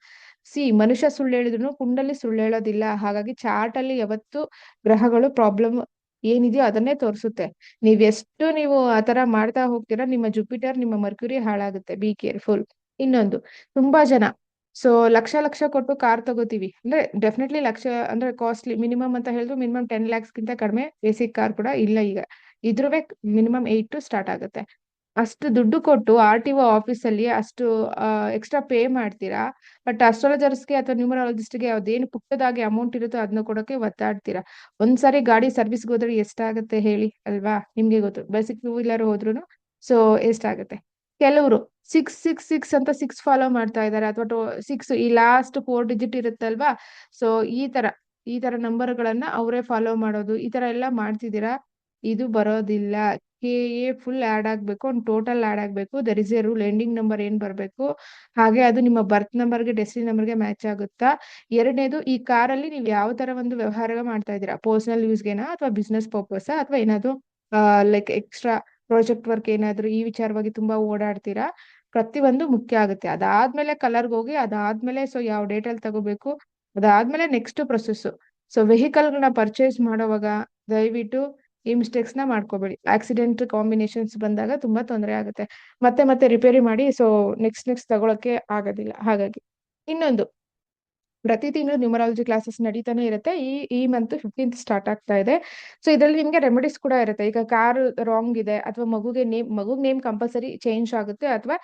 ಸಿ ಮನುಷ್ಯ ಸುಳ್ಳು ಹೇಳಿದ್ರು ಕುಂಡಲ್ಲಿ ಸುಳ್ಳು ಹೇಳೋದಿಲ್ಲ, ಹಾಗಾಗಿ ಚಾರ್ಟ್ ಅಲ್ಲಿ ಯಾವತ್ತು ಗ್ರಹಗಳು ಪ್ರಾಬ್ಲಮ್ ಏನಿದೆಯೋ ಅದನ್ನೇ ತೋರಿಸುತ್ತೆ. ನೀವ್ ಎಷ್ಟು ನೀವು ಆತರ ಮಾಡ್ತಾ ಹೋಗ್ತೀರಾ ನಿಮ್ಮ ಜುಪಿಟರ್, ನಿಮ್ಮ ಮರ್ಕ್ಯುರಿ ಹಾಳಾಗುತ್ತೆ. ಬಿ ಕೇರ್ಫುಲ್ ಇನ್ನೊಂದು, ತುಂಬಾ ಜನ. ಸೊ ಲಕ್ಷ ಲಕ್ಷ ಕೊಟ್ಟು ಕಾರ್ ತಗೋತೀವಿ. ಅಂದ್ರೆ ಡೆಫಿನೆಟ್ಲಿ ಲಕ್ಷ, ಅಂದ್ರೆ ಕಾಸ್ಟ್ಲಿ ಮಿನಿಮಮ್ ಅಂತ ಹೇಳಿದ್ರು ಮಿನಿಮಮ್ ಟೆನ್ ಲ್ಯಾಕ್ಸ್ ಕಿಂತ ಕಡಿಮೆ ಬೇಸಿಕ್ ಕಾರ್ ಕೂಡ ಇಲ್ಲ ಈಗ. ಇದ್ರೂ ಮಿನಿಮಮ್ ಏಟ್ ಟು ಸ್ಟಾರ್ಟ್ ಆಗುತ್ತೆ. ಅಷ್ಟು ದುಡ್ಡು ಕೊಟ್ಟು ಆರ್ ಟಿ ಒ ಆಫೀಸಲ್ಲಿ ಅಷ್ಟು ಎಕ್ಸ್ಟ್ರಾ ಪೇ ಮಾಡ್ತೀರಾ? ಬಟ್ ಅಸ್ಟ್ರಾಲಜರ್ಸ್ಗೆ ಅಥವಾ ನ್ಯೂಮರಾಲಜಿಸ್ಟ್ಗೆ ಅದೇನು ಪುಟ್ಟದಾಗಿ ಅಮೌಂಟ್ ಇರುತ್ತೋ ಅದನ್ನ ಕೊಡೋಕೆ ಒತ್ತಾಡ್ತೀರಾ? ಒಂದ್ಸಾರಿ ಗಾಡಿ ಸರ್ವಿಸ್ಗೆ ಹೋದ್ರೆ ಎಷ್ಟಾಗುತ್ತೆ ಹೇಳಿ ಅಲ್ವಾ? ನಿಮ್ಗೆ ಗೊತ್ತು. ಬೇಸಿಕ್ ಟೂ ವೀಲರ್ ಹೋದ್ರು ಸೊ ಎಷ್ಟಾಗುತ್ತೆ? ಕೆಲವರು ಸಿಕ್ಸ್ ಸಿಕ್ಸ್ ಸಿಕ್ಸ್ ಅಂತ ಸಿಕ್ಸ್ ಫಾಲೋ ಮಾಡ್ತಾ ಇದ್ದಾರೆ. ಅಥವಾ ಟೋ ಸಿಕ್ಸ್ ಈ ಲಾಸ್ಟ್ ಫೋರ್ ಡಿಜಿಟ್ ಇರುತ್ತಲ್ವಾ? ಸೊ ಈ ತರ ಈ ತರ ನಂಬರ್ಗಳನ್ನ ಅವರೇ ಫಾಲೋ ಮಾಡೋದು, ಈ ತರ ಎಲ್ಲ ಮಾಡ್ತಿದ್ದೀರಾ? ಇದು ಬರೋದಿಲ್ಲ. ಕೆ ಎ ಫುಲ್ ಆಡ್ ಆಗ್ಬೇಕು, ಒಂದು ಟೋಟಲ್ ಆಡ್ ಆಗ್ಬೇಕು. There is a rule ending number ಏನ್ ಬರಬೇಕು? ಹಾಗೆ ಅದು ನಿಮ್ಮ ಬರ್ತ್ ನಂಬರ್ಗೆ ನಂಬರ್ ನಂಬರ್ಗೆ ಮ್ಯಾಚ್ ಆಗುತ್ತಾ? ಎರಡನೇದು, ಈ ಕಾರಲ್ಲಿ ನೀವು ಯಾವ ತರ ಒಂದು ವ್ಯವಹಾರ ಮಾಡ್ತಾ ಇದ್ದೀರಾ? ಪರ್ಸನಲ್ ಯೂಸ್ಗೆನಾ ಅಥವಾ ಬಿಸ್ನೆಸ್ ಪರ್ಪಸ್ ಅಥವಾ ಏನಾದ್ರು ಲೈಕ್ ಎಕ್ಸ್ಟ್ರಾ ಪ್ರಾಜೆಕ್ಟ್ ವರ್ಕ್ ಏನಾದ್ರು ಈ ವಿಚಾರವಾಗಿ ತುಂಬಾ ಓಡಾಡ್ತೀರಾ? ಪ್ರತಿಯೊಂದು ಮುಖ್ಯ ಆಗುತ್ತೆ. ಅದಾದ್ಮೇಲೆ ಕಲರ್ಗೆ ಹೋಗಿ, ಅದಾದ್ಮೇಲೆ ಸೊ ಯಾವ ಡೇಟಲ್ಲಿ ತಗೋಬೇಕು? ಅದಾದ್ಮೇಲೆ ನೆಕ್ಸ್ಟ್ ಪ್ರೊಸೆಸ್ ಸೊ ವೆಹಿಕಲ್ಗಳನ್ನ ಪರ್ಚೇಸ್ ಮಾಡೋವಾಗ ದಯವಿಟ್ಟು ಈ ಮಿಸ್ಟೇಕ್ಸ್ನ ಮಾಡ್ಕೋಬೇಡಿ. ಆಕ್ಸಿಡೆಂಟ್ ಕಾಂಬಿನೇಷನ್ಸ್ ಬಂದಾಗ ತುಂಬಾ ತೊಂದರೆ ಆಗುತ್ತೆ. ಮತ್ತೆ ಮತ್ತೆ ರಿಪೇರಿ ಮಾಡಿ ಸೊ ನೆಕ್ಸ್ಟ್ ನೆಕ್ಸ್ಟ್ ತಗೊಳಕ್ಕೆ ಆಗೋದಿಲ್ಲ. ಹಾಗಾಗಿ ಇನ್ನೊಂದು, ಪ್ರತಿ ತಿಂಗಳು ನ್ಯೂಮರಾಲಜಿ ಕ್ಲಾಸಸ್ ನಡೀತಾನೆ ಇರುತ್ತೆ. ಈ ಈ ಮಂತ್ ಫಿಫ್ಟೀನ್ತ್ ಸ್ಟಾರ್ಟ್ ಆಗ್ತಾ ಇದೆ. ಸೊ ಇದರಲ್ಲಿ ನಿಮ್ಗೆ ರೆಮಿಡೀಸ್ ಕೂಡ ಇರುತ್ತೆ. ಈಗ ಕಾರ್ ರಾಂಗ್ ಇದೆ, ಅಥವಾ ಮಗುಗೆ ನೇಮ್ ಮಗುಗ್ ನೇಮ್ ಕಂಪಲ್ಸರಿ ಚೇಂಜ್ ಆಗುತ್ತೆ, ಅಥವಾ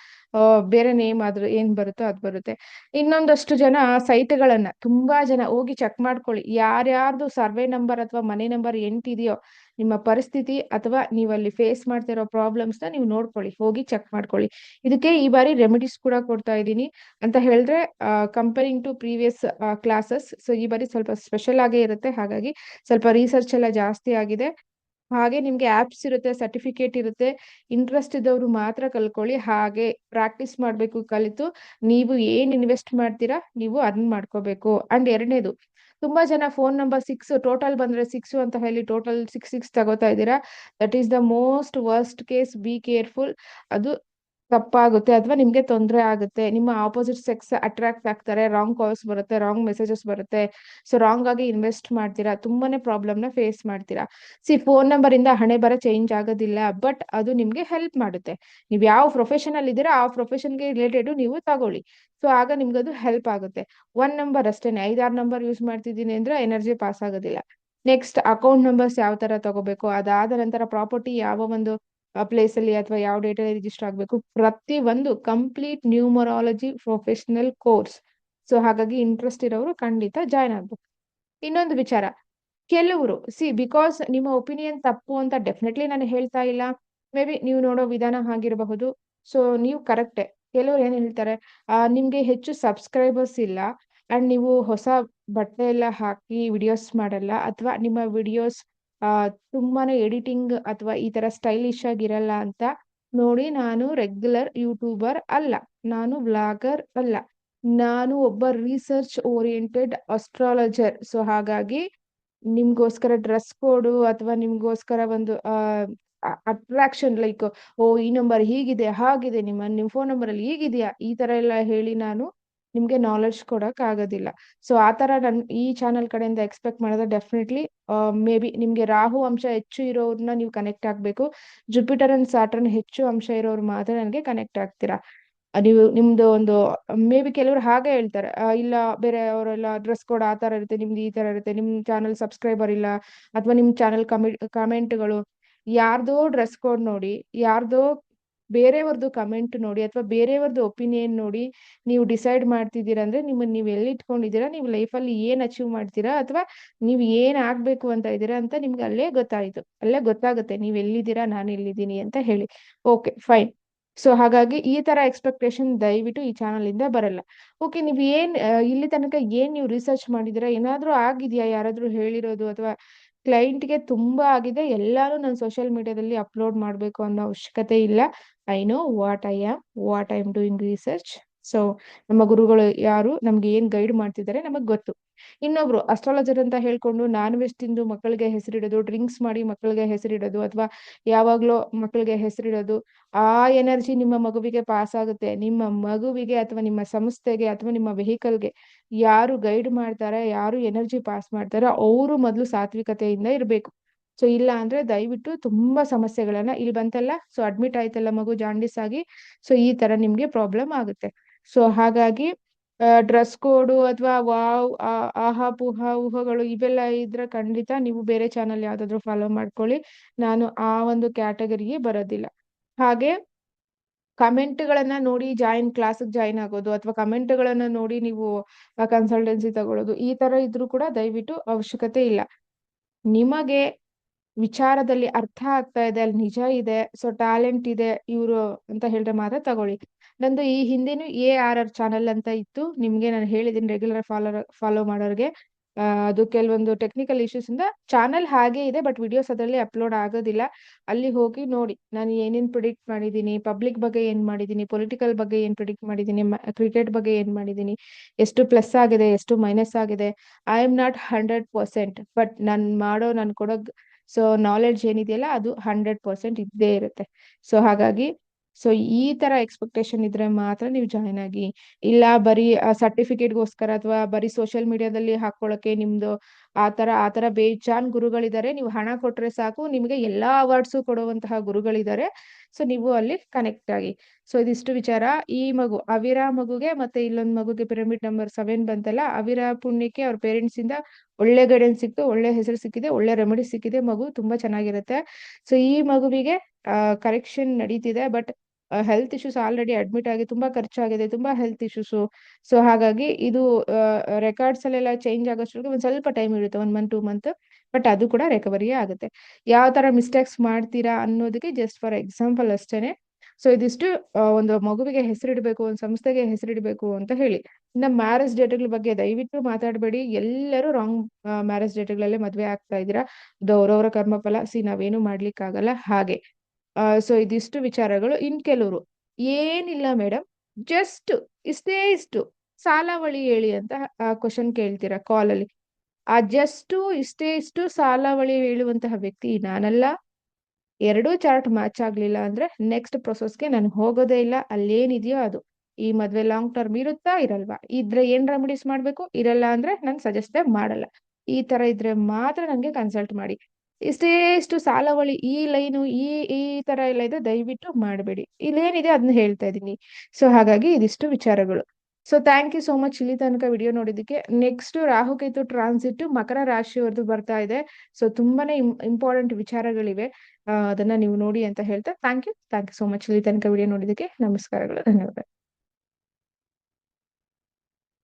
ಬೇರೆ ನೇಮ್ ಆದ್ರೂ ಏನ್ ಬರುತ್ತೋ ಅದು ಬರುತ್ತೆ. ಇನ್ನೊಂದಷ್ಟು ಜನ ಸೈಟ್ಗಳನ್ನ ತುಂಬಾ ಜನ ಹೋಗಿ ಚೆಕ್ ಮಾಡ್ಕೊಳ್ಳಿ. ಯಾರ್ಯಾರ್ದು ಸರ್ವೆ ನಂಬರ್ ಅಥವಾ ಮನೆ ನಂಬರ್ ಎಂಟಿದೆಯೋ ನಿಮ್ಮ ಪರಿಸ್ಥಿತಿ ಅಥವಾ ನೀವು ಅಲ್ಲಿ ಫೇಸ್ ಮಾಡ್ತಿರೋ ಪ್ರಾಬ್ಲಮ್ಸ್ನ ನೀವು ನೋಡ್ಕೊಳ್ಳಿ, ಹೋಗಿ ಚೆಕ್ ಮಾಡ್ಕೊಳ್ಳಿ. ಇದಕ್ಕೆ ಈ ಬಾರಿ ರೆಮಿಡೀಸ್ ಕೂಡ ಕೊಡ್ತಾ ಇದ್ದೀನಿ. ಅಂತ ಹೇಳಿದ್ರೆ comparing to previous classes so ಈ ಬಾರಿ ಸ್ವಲ್ಪ ಸ್ಪೆಷಲ್ ಆಗೇ ಇರುತ್ತೆ. ಹಾಗಾಗಿ ಸ್ವಲ್ಪ ರಿಸರ್ಚ್ ಎಲ್ಲ ಜಾಸ್ತಿ ಆಗಿದೆ. ಹಾಗೆ ನಿಮ್ಗೆ ಆಪ್ಸ್ ಇರುತ್ತೆ ಸರ್ಟಿಫಿಕೇಟ್ ಇರುತ್ತೆ ಇಂಟ್ರೆಸ್ಟ್ ಇದ್ದವರು ಮಾತ್ರ ಕಲ್ಕೊಳ್ಳಿ ಹಾಗೆ ಪ್ರಾಕ್ಟೀಸ್ ಮಾಡ್ಬೇಕು ಕಲಿತು, ನೀವು ಏನ್ ಇನ್ವೆಸ್ಟ್ ಮಾಡ್ತೀರಾ, ನೀವು ಅರ್ನ್ ಮಾಡ್ಕೋಬೇಕು. ಅಂಡ್ ಎರಡನೇದು ತುಂಬಾ ಜನ ಫೋನ್ ನಂಬರ್ ಸಿಕ್ಸ್ ಟೋಟಲ್ ಬಂದ್ರೆ ಸಿಕ್ಸ್ ಅಂತ ಹೇಳಿ ಟೋಟಲ್ ಸಿಕ್ಸ್ ಸಿಕ್ಸ್ ತಗೋತಾ ಇದ್ದೀರಾ. That is the most worst case be careful ಅದು ತಪ್ಪಾಗುತ್ತೆ ಅಥವಾ ನಿಮ್ಗೆ ತೊಂದರೆ ಆಗುತ್ತೆ. ನಿಮ್ಮ ಆಪೋಸಿಟ್ ಸೆಕ್ಸ್ ಅಟ್ರಾಕ್ಟ್ ಆಗ್ತಾರೆ ರಾಂಗ್ ಕಾಲ್ಸ್ ಬರುತ್ತೆ ರಾಂಗ್ ಮೆಸೇಜಸ್ ಬರುತ್ತೆ. ಸೊ ರಾಂಗ್ ಆಗಿ ಇನ್ವೆಸ್ಟ್ ಮಾಡ್ತೀರಾ, ತುಂಬಾನೇ ಪ್ರಾಬ್ಲಮ್ನ ಫೇಸ್ ಮಾಡ್ತೀರಾ. ಸಿ ಫೋನ್ ನಂಬರ್ ಇಂದ ಹಣೆ ಬರ ಚೇಂಜ್ ಆಗೋದಿಲ್ಲ ಬಟ್ ಅದು ನಿಮ್ಗೆ ಹೆಲ್ಪ್ ಮಾಡುತ್ತೆ. ನೀವು ಯಾವ ಪ್ರೊಫೆಷನ್ ಅಲ್ಲಿ ಇದ್ದೀರಾ ಆ ಪ್ರೊಫೆಷನ್ಗೆ ರಿಲೇಟೆಡ್ ನೀವು ತಗೊಳ್ಳಿ. ಸೊ ಆಗ ನಿಮ್ಗೆ ಅದು ಹೆಲ್ಪ್ ಆಗುತ್ತೆ. ಒನ್ ನಂಬರ್ ಅಷ್ಟೇನೆ ಐದಾರು ನಂಬರ್ ಯೂಸ್ ಮಾಡ್ತಿದ್ದೀನಿ ಅಂದ್ರೆ ಎನರ್ಜಿ ಪಾಸ್ ಆಗೋದಿಲ್ಲ. ನೆಕ್ಸ್ಟ್ ಅಕೌಂಟ್ ನಂಬರ್ಸ್ ಯಾವ ತರ ತಗೋಬೇಕು, ಅದಾದ ನಂತರ ಪ್ರಾಪರ್ಟಿ ಯಾವ ಒಂದು ಪ್ಲೇಸ್ ಅಲ್ಲಿ ಅಥವಾ ಯಾವ ಡೇಟ್ ಅಲ್ಲಿ ರಿಜಿಸ್ಟರ್ ಆಗಬೇಕು. ಪ್ರತಿ ಒಂದು complete numerology professional course so ಹಾಗಾಗಿ ಇಂಟ್ರೆಸ್ಟ್ ಇರೋರು ಖಂಡಿತ ಜಾಯ್ನ್ ಆಗ್ಬೇಕು. ಇನ್ನೊಂದು ವಿಚಾರ. ಕೆಲವರು ಸಿ ಬಿಕಾಸ್ ನಿಮ್ಮ ಒಪಿನಿಯನ್ ತಪ್ಪು ಅಂತ ಡೆಫಿನೆಟ್ಲಿ ನಾನು ಹೇಳ್ತಾ ಇಲ್ಲ. ಮೇ ಬಿ ನೀವು ನೋಡೋ ವಿಧಾನ ಆಗಿರಬಹುದು ಸೊ ನೀವು ಕರೆಕ್ಟೇ ಕೆಲವರು ಏನ್ ಹೇಳ್ತಾರೆ ನಿಮ್ಗೆ ಹೆಚ್ಚು ಸಬ್ಸ್ಕ್ರೈಬರ್ಸ್ ಇಲ್ಲ. ಅಂಡ್ ನೀವು ಹೊಸ ಬಟ್ಟೆ ಎಲ್ಲ ಹಾಕಿ ವಿಡಿಯೋಸ್ ಮಾಡಲ್ಲ. ಅಥವಾ ನಿಮ್ಮ ವಿಡಿಯೋಸ್ ತುಂಬಾನೇ ಎಡಿಟಿಂಗ್ ಅಥವಾ ಈ ತರ ಸ್ಟೈಲಿಶ್ ಆಗಿರಲ್ಲ ಅಂತ ನೋಡಿ ನಾನು ರೆಗ್ಯುಲರ್ ಯೂಟ್ಯೂಬರ್ ಅಲ್ಲ. ನಾನು ವ್ಲಾಗರ್ ಅಲ್ಲ. ನಾನು ಒಬ್ಬ ರಿಸರ್ಚ್ ಓರಿಯೆಂಟೆಡ್ ಅಸ್ಟ್ರಾಲಜರ್. ಸೊ, ಹಾಗಾಗಿ ನಿಮ್ಗೋಸ್ಕರ ಡ್ರೆಸ್ ಕೋಡು ಅಥವಾ ನಿಮ್ಗೋಸ್ಕರ ಒಂದು ಅಟ್ರಾಕ್ಷನ್ ಲೈಕ್, ಓ, ಈ ನಂಬರ್ ಹೀಗಿದೆ, ಹಾಗಿದೆ, ನಿಮ್ಮ ನಿಮ್ ಫೋನ್ ನಂಬರ್ ಅಲ್ಲಿ ಹೀಗಿದೆಯಾ? ಈ ತರ ಎಲ್ಲ ಹೇಳಿ ನಾನು ನಿಮ್ಗೆ ನಾಲೆಡ್ಜ್ ಕೊಡಕ್ ಆಗೋದಿಲ್ಲ. ಸೊ ಆ ತರ ನನ್ ಈ ಚಾನಲ್ ಕಡೆಯಿಂದ ಎಕ್ಸ್ಪೆಕ್ಟ್ ಮಾಡಿದ್ರೆ ಡೆಫಿನೆಟ್ಲಿ ಮೇ ಬಿ ನಿಮ್ಗೆ ರಾಹು ಅಂಶ ಹೆಚ್ಚು ಇರೋರ್ನ ನೀವು ಕನೆಕ್ಟ್ ಆಗ್ಬೇಕು. ಜುಪಿಟರ್ ಅಂಡ್ ಸಾಟರ್ನ್ ಹೆಚ್ಚು ಅಂಶ ಇರೋರು ಮಾತ್ರ ನನಗೆ ಕನೆಕ್ಟ್ ಆಗ್ತೀರಾ. ನೀವು ನಿಮ್ದು ಒಂದು ಮೇ ಬಿ ಕೆಲವರು ಹಾಗೆ ಹೇಳ್ತಾರೆ ಇಲ್ಲ ಬೇರೆ ಅವರೆಲ್ಲ ಡ್ರೆಸ್ ಕೋಡ್ ಆ ತರ ಇರುತ್ತೆ, ನಿಮ್ದು ಈ ತರ ಇರುತ್ತೆ, ನಿಮ್ ಚಾನಲ್ ಸಬ್ಸ್ಕ್ರೈಬರ್ ಇಲ್ಲ, ಅಥವಾ ನಿಮ್ ಚಾನಲ್ ಕಮೆಂಟ್ ಕಮೆಂಟ್ಗಳು ಯಾರ್ದೋ ಡ್ರೆಸ್ ಕೋಡ್ ನೋಡಿ, ಯಾರ್ದೋ ಬೇರೆಯವ್ರದ್ದು ಕಮೆಂಟ್ ನೋಡಿ ಅಥವಾ ಬೇರೆಯವ್ರದ್ದು ಒಪಿನಿಯನ್ ನೋಡಿ ನೀವು ಡಿಸೈಡ್ ಮಾಡ್ತಿದ್ದೀರಾ ಅಂದ್ರೆ ನಿಮ್ಮನ್ನ ನೀವು ಎಲ್ಲಿ ಇಟ್ಕೊಂಡಿದ್ದೀರಾ ನೀವು ಲೈಫಲ್ಲಿ ಏನ್ ಅಚೀವ್ ಮಾಡ್ತೀರಾ ಅಥವಾ ನೀವು ಏನ್ ಆಗ್ಬೇಕು ಅಂತ ಇದ್ದೀರಾ ಅಂತ ನಿಮ್ಗೆ ಅಲ್ಲೇ ಗೊತ್ತಾಯ್ತು. ಅಲ್ಲೇ ಗೊತ್ತಾಗುತ್ತೆ ನೀವು ಎಲ್ಲಿದ್ದೀರಾ, ನಾನು ಎಲ್ಲಿದ್ದೀನಿ ಅಂತ ಹೇಳಿ. ಓಕೆ ಫೈನ್ ಸೊ ಹಾಗಾಗಿ ಈ ತರ ಎಕ್ಸ್ಪೆಕ್ಟೇಷನ್ ದಯವಿಟ್ಟು ಈ ಚಾನಲ್ ಇಂದ ಬರಲ್ಲ. ಓಕೆ ನೀವು ಏನ್ ಇಲ್ಲಿ ತನಕ ಏನ್ ನೀವು ರಿಸರ್ಚ್ ಮಾಡಿದಿರಾ ಏನಾದ್ರೂ ಆಗಿದ್ಯಾ, ಯಾರಾದ್ರೂ ಹೇಳಿರೋದು ಅಥವಾ ಕ್ಲೈಂಟ್ಗೆ ತುಂಬಾ ಆಗಿದೆ. ಎಲ್ಲಾನು ನಾನು ಸೋಷಿಯಲ್ ಮೀಡಿಯಾದಲ್ಲಿ ಅಪ್ಲೋಡ್ ಮಾಡಬೇಕು ಅನ್ನೋ ಅವಶ್ಯಕತೆ ಇಲ್ಲ. I know what I am what I am doing research so ನಮ್ಮ ಗುರುಗಳು ಯಾರು? ನಮ್ಗೆ ಏನ್ ಗೈಡ್ ಮಾಡ್ತಿದ್ದಾರೆ ನಮಗ್ ಗೊತ್ತು. ಇನ್ನೊಬ್ರು ಅಸ್ಟ್ರಾಲಜರ್ ಅಂತ ಹೇಳ್ಕೊಂಡು ನಾನ್ ವೆಜ್ ತಿಂದು ಮಕ್ಕಳಿಗೆ ಹೆಸರಿಡೋದು ಡ್ರಿಂಕ್ಸ್ ಮಾಡಿ ಮಕ್ಕಳಿಗೆ ಹೆಸರಿಡೋದು ಅಥವಾ ಯಾವಾಗ್ಲೋ ಮಕ್ಕಳಿಗೆ ಹೆಸರಿಡೋದು, ಆ ಎನರ್ಜಿ ನಿಮ್ಮ ಮಗುವಿಗೆ ಪಾಸ್ ಆಗುತ್ತೆ. ನಿಮ್ಮ ಮಗುವಿಗೆ ಅಥವಾ ನಿಮ್ಮ ಸಂಸ್ಥೆಗೆ ಅಥವಾ ನಿಮ್ಮ ವೆಹಿಕಲ್ಗೆ ಯಾರು ಗೈಡ್ ಮಾಡ್ತಾರೆ, ಯಾರು ಎನರ್ಜಿ ಪಾಸ್ ಮಾಡ್ತಾರೆ ಅವರು ಮೊದಲು ಸಾತ್ವಿಕತೆಯಿಂದ ಇರಬೇಕು. ಸೊ ಇಲ್ಲ ಅಂದ್ರೆ ದಯವಿಟ್ಟು ತುಂಬಾ ಸಮಸ್ಯೆಗಳನ್ನ ಇಲ್ಲಿ ಬಂತಲ್ಲ? ಸೊ ಅಡ್ಮಿಟ್ ಆಯ್ತಲ್ಲ ಮಗು ಜಾಂಡಿಸ್ ಆಗಿ? ಸೊ ಈ ತರ ನಿಮ್ಗೆ ಪ್ರಾಬ್ಲಮ್ ಆಗುತ್ತೆ. ಸೊ ಹಾಗಾಗಿ ಡ್ರೆಸ್ ಕೋಡು ಅಥವಾ ವಾವ್ ಆಹಾ, ಪೂಹ, ಊಹಗಳು ಇವೆಲ್ಲ ಇದ್ರೆ ಖಂಡಿತ ನೀವು ಬೇರೆ ಚಾನಲ್ ಯಾವ್ದಾದ್ರು ಫಾಲೋ ಮಾಡ್ಕೊಳ್ಳಿ. ನಾನು ಆ ಒಂದು ಕ್ಯಾಟಗರಿಗೆ ಬರೋದಿಲ್ಲ. ಹಾಗೆ ಕಮೆಂಟ್ಗಳನ್ನ ನೋಡಿ ಜಾಯಿನ್ ಕ್ಲಾಸಿಗೆ ಜಾಯಿನ್ ಆಗೋದು ಅಥವಾ ಕಮೆಂಟ್ಗಳನ್ನ ನೋಡಿ ನೀವು ಕನ್ಸಲ್ಟೆನ್ಸಿ ತಗೊಳ್ಳೋದು ಈ ತರ ಇದ್ರೂ ಕೂಡ ದಯವಿಟ್ಟು ಅವಶ್ಯಕತೆ ಇಲ್ಲ. ನಿಮಗೆ ವಿಚಾರದಲ್ಲಿ ಅರ್ಥ ಆಗ್ತಾ ಇದೆ, ಅಲ್ಲಿ ನಿಜ ಇದೆ ಸೊ ಟ್ಯಾಲೆಂಟ್ ಇದೆ, ಇವರು ಅಂತ ಹೇಳಿದ್ರೆ ಮಾತ್ರ ತಗೊಳ್ಳಿ. ನಂದು ಈ ಹಿಂದೆನೂ ಎ ಆರ್ ಆರ್ ಚಾನಲ್ ಅಂತ ಇತ್ತು. ನಿಮ್ಗೆ ನಾನು ಹೇಳಿದ್ದೀನಿ ರೆಗ್ಯುಲರ್ ಫಾಲೋ ಫಾಲೋ ಮಾಡೋರಿಗೆ. ಅದು ಕೆಲವೊಂದು ಟೆಕ್ನಿಕಲ್ ಇಶ್ಯೂಸ್ ಇಂದ ಚಾನಲ್ ಹಾಗೆ ಇದೆ ಬಟ್ ವಿಡಿಯೋಸ್ ಅದರಲ್ಲಿ ಅಪ್ಲೋಡ್ ಆಗೋದಿಲ್ಲ. ಅಲ್ಲಿ ಹೋಗಿ ನೋಡಿ. ನಾನು ಏನೇನ್ ಪ್ರಿಡಿಕ್ಟ್ ಮಾಡಿದ್ದೀನಿ ಪಬ್ಲಿಕ್ ಬಗ್ಗೆ ಏನ್ ಮಾಡಿದ್ದೀನಿ ಪೊಲಿಟಿಕಲ್ ಬಗ್ಗೆ ಏನ್ ಪ್ರಿಡಿಕ್ಟ್ ಮಾಡಿದ್ದೀನಿ ಕ್ರಿಕೆಟ್ ಬಗ್ಗೆ ಏನ್ ಮಾಡಿದ್ದೀನಿ ಎಷ್ಟು ಪ್ಲಸ್ ಆಗಿದೆ, ಎಷ್ಟು ಮೈನಸ್ ಆಗಿದೆ I am not hundred percent but ನಾನು ಮಾಡೋ, ನಾನು ಕೊಡೋ ಸೊ ನಾಲೆಡ್ಜ್ ಏನಿದೆಯಲ್ಲ, ಅದು ಹಂಡ್ರೆಡ್ ಪರ್ಸೆಂಟ್ ಇದ್ದೇ ಇರುತ್ತೆ. ಸೊ ಹಾಗಾಗಿ ಸೊ ಈ ತರ ಎಕ್ಸ್ಪೆಕ್ಟೇಷನ್ ಇದ್ರೆ ಮಾತ್ರ ನೀವು ಜಾಯ್ನ್ ಆಗಿ. ಇಲ್ಲ ಬರೀ ಸರ್ಟಿಫಿಕೇಟ್ಗೋಸ್ಕರ ಅಥವಾ ಬರೀ ಸೋಷಿಯಲ್ ಮೀಡಿಯಾದಲ್ಲಿ ಹಾಕೊಳ್ಳೋಕೆ ನಿಮ್ದು ಆ ತರ, ಆ ಬೇಜಾನ್ ಗುರುಗಳಿದ್ದಾರೆ ನೀವು ಹಣ ಕೊಟ್ರೆ ಸಾಕು. ನಿಮಗೆ ಎಲ್ಲಾ ಅವಾರ್ಡ್ಸು ಕೊಡುವಂತಹ ಗುರುಗಳಿದ್ದಾರೆ ಸೊ ನೀವು ಅಲ್ಲಿ ಕನೆಕ್ಟ್ ಆಗಿ. ಸೊ ಇದಿಷ್ಟು ವಿಚಾರ. ಈ ಮಗು, ಅವಿರಾ ಮಗುಗೆ ಮತ್ತೆ ಇಲ್ಲೊಂದು ಮಗುಗೆ ಪಿರಮಿಡ್ ನಂಬರ್ ಸೆವೆನ್ ಬಂತಲ್ಲ, ಅವಿರಾ ಪುಣ್ಯಕ್ಕೆ ಅವ್ರ ಪೇರೆಂಟ್ಸ್ ಇಂದ ಒಳ್ಳೆ ಗೈಡೆನ್ಸ್ ಸಿಕ್ತು, ಒಳ್ಳೆ ಹೆಸರು ಸಿಕ್ಕಿದೆ, ಒಳ್ಳೆ ರೆಮಿಡಿ ಸಿಕ್ಕಿದೆ. ಮಗು ತುಂಬಾ ಚೆನ್ನಾಗಿರುತ್ತೆ. ಸೊ ಈ ಮಗುವಿಗೆ ಕರೆಕ್ಷನ್ ನಡೀತಿದೆ. But health issues already admit ಆಗಿ ತುಂಬಾ ಖರ್ಚಾಗಿದೆ, ತುಂಬಾ ಹೆಲ್ತ್ ಇಶ್ಯೂಸ್ ಸೊ ಹಾಗಾಗಿ ಇದು ರೆಕಾರ್ಡ್ಸ್ ಅಲ್ಲೆಲ್ಲ ಚೇಂಜ್ ಆಗೋಷ್ಟರಲ್ಲಿ ಒಂದ್ ಸ್ವಲ್ಪ ಟೈಮ್ ಇರುತ್ತೆ one month two month but ಅದು ಕೂಡ ರಿಕವರಿ ಆಗುತ್ತೆ. ಯಾವ ತರ ಮಿಸ್ಟೇಕ್ಸ್ ಮಾಡ್ತೀರಾ ಅನ್ನೋದಕ್ಕೆ ಜಸ್ಟ್ ಫಾರ್ ಎಕ್ಸಾಂಪಲ್ ಅಷ್ಟೇನೆ. ಸೊ ಇದಿಷ್ಟು ಒಂದು ಮಗುವಿಗೆ ಹೆಸರಿಡಬೇಕು, ಒಂದು ಸಂಸ್ಥೆಗೆ ಹೆಸರಿಡಬೇಕು ಅಂತ ಹೇಳಿ. ಇನ್ನ ಮ್ಯಾರೇಜ್ ಡೇಟ್ಗಳ ಬಗ್ಗೆ ದಯವಿಟ್ಟು ಮಾತಾಡಬೇಡಿ. ಎಲ್ಲರೂ ರಾಂಗ್ ಮ್ಯಾರೇಜ್ ಡೇಟ್ಗಳಲ್ಲೇ ಮದುವೆ ಆಗ್ತಾ ಇದ್ದೀರಾ. ಅವ್ರವ್ರ ಕರ್ಮಫಲ. ಸಿ, ನಾವೇನು ಮಾಡ್ಲಿಕ್ಕಾಗಲ್ಲ. ಹಾಗೆ. ಸೊ ಇದಿಷ್ಟು ವಿಚಾರಗಳು. ಇನ್ ಕೆಲವರು, ಏನಿಲ್ಲ ಮೇಡಮ್ ಜಸ್ಟ್ ಇಷ್ಟೇ ಇಷ್ಟು. ಸಾಲಾವಳಿ ಹೇಳಿ ಅಂತ ಕ್ವಶನ್ ಕೇಳ್ತೀರಾ ಕಾಲಲ್ಲಿ ಆ ಜಸ್ಟ್ ಇಷ್ಟೇ ಇಷ್ಟು ಸಾಲಾವಳಿ ಹೇಳುವಂತಹ ವ್ಯಕ್ತಿ ನಾನಲ್ಲ. ಎರಡೂ ಚಾರ್ಟ್ ಮ್ಯಾಚ್ ಆಗ್ಲಿಲ್ಲ ಅಂದ್ರೆ ನೆಕ್ಸ್ಟ್ ಪ್ರೊಸೆಸ್ಗೆ ನಾನು ಹೋಗೋದೇ ಇಲ್ಲ. ಅಲ್ಲೇನಿದೆಯೋ ಅದು. ಈ ಮದ್ವೆ ಲಾಂಗ್ ಟರ್ಮ್ ಇರುತ್ತಾ ಇರಲ್ವಾ? ಇದ್ರೆ ಏನ್ ರೆಮಿಡೀಸ್ ಮಾಡ್ಬೇಕು? ಇರಲ್ಲ ಅಂದ್ರೆ ನಾನು ಸಜೆಸ್ಟೇ ಮಾಡಲ್ಲ. ಈ ತರ ಇದ್ರೆ ಮಾತ್ರ ನನಗೆ ಕನ್ಸಲ್ಟ್ ಮಾಡಿ. ಇಷ್ಟೇ ಇಷ್ಟು ಸಾಲವಳಿ ಈ ಲೈನು ಈ ಈ ತರ ಎಲ್ಲ ಇದೆ, ದಯವಿಟ್ಟು ಮಾಡಬೇಡಿ. ಇಲ್ಲೇನಿದೆ ಅದನ್ನ ಹೇಳ್ತಾ ಇದೀನಿ. ಸೊ ಹಾಗಾಗಿ ಇದಿಷ್ಟು ವಿಚಾರಗಳು. So thank you so much ಇಲ್ಲಿ ತನಕ ವಿಡಿಯೋ ನೋಡಿದ್ದಕ್ಕೆ. ನೆಕ್ಸ್ಟ್ ರಾಹುಕೇತು ಟ್ರಾನ್ಸಿಟ್ ಮಕರ ರಾಶಿಯವ್ರದ್ದು ಬರ್ತಾ ಇದೆ. ಸೊ ತುಂಬಾನೇ ಇಂಪಾರ್ಟೆಂಟ್ ವಿಚಾರಗಳಿವೆ. ಅದನ್ನ ನೀವು ನೋಡಿ ಅಂತ ಹೇಳ್ತಾ thank you thank you so much ಇಲ್ಲಿ ತನಕ ವಿಡಿಯೋ ನೋಡಿದ್ದಕ್ಕೆ. ನಮಸ್ಕಾರಗಳು. ಧನ್ಯವಾದ.